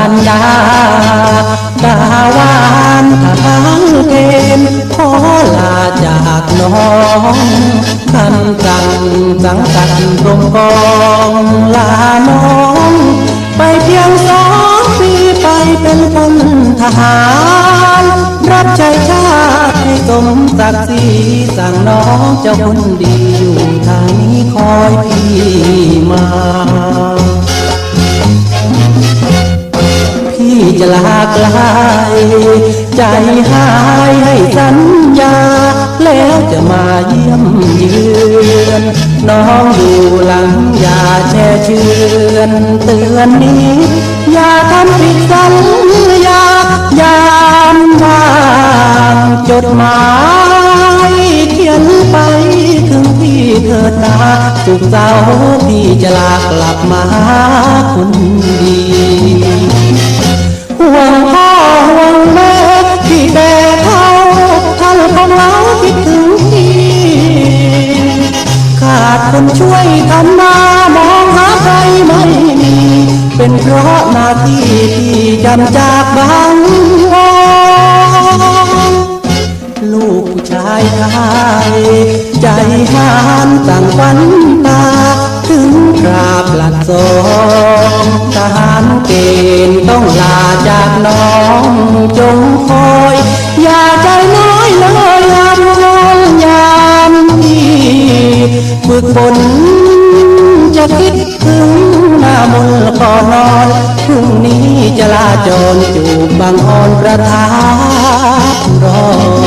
านดาวานทางเกณฑ์ขอลาจากน้องคันจังสังกัดกรมกองลาน้อง ไปเพียงสองปีไปเป็นพลทหาร รับใช้ชาติให้สมศักดิ์ศรีสั่งน้องเจ้าคนดีอยู่ทางนี้ พี่จะลาไกลใจหายให้สัญญา แล้วจะมาเยี่ยมเยือนน้องอยู่หลังอย่าแช่เชือนเตือนนี้อย่าทำผิดสัญญายามวางจดหมายเขียนไปถึงพี่เถิดนาสุขเศร้าพี่จะลากลับมา คนช่วยทำมามองหาใครไม่มี เป็นเพราะหน้าที่ที่จำจากบางวันลูกผู้ชายไทยใจหานสั่งฝันตา ถึงคราบหลัดสองทหารเกณฑ์ต้องลาจากน้องจงคอามนต์ก่อนอนพรุ่งนี้จะลาจรจูบบางอ่อนประทานรอ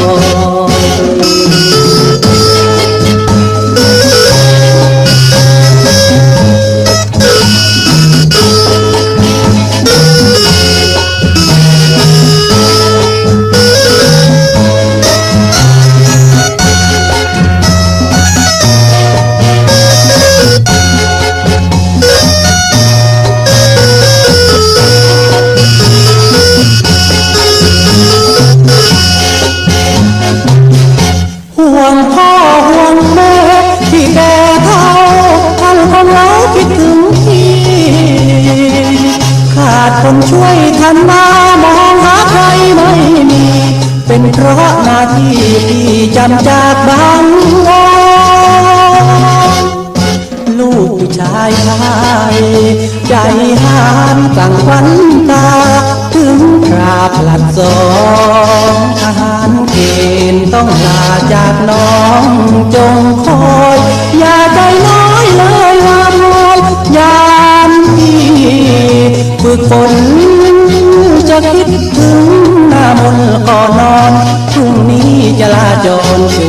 คนช่วยท่านมามองหาใครไม่มี เป็นเพราะหน้าที่ที่จำจากบางวันลูกผู้ชายไทยใจหานสั่งวัญตา ถึงคราผลัดสองทหารเกณฑ์ต้องลาจากน้องจงคอ ฝึกฝนจะคิดถึงหน้ามนก่อนนอนพรุ่งนี้จะลาจรสู่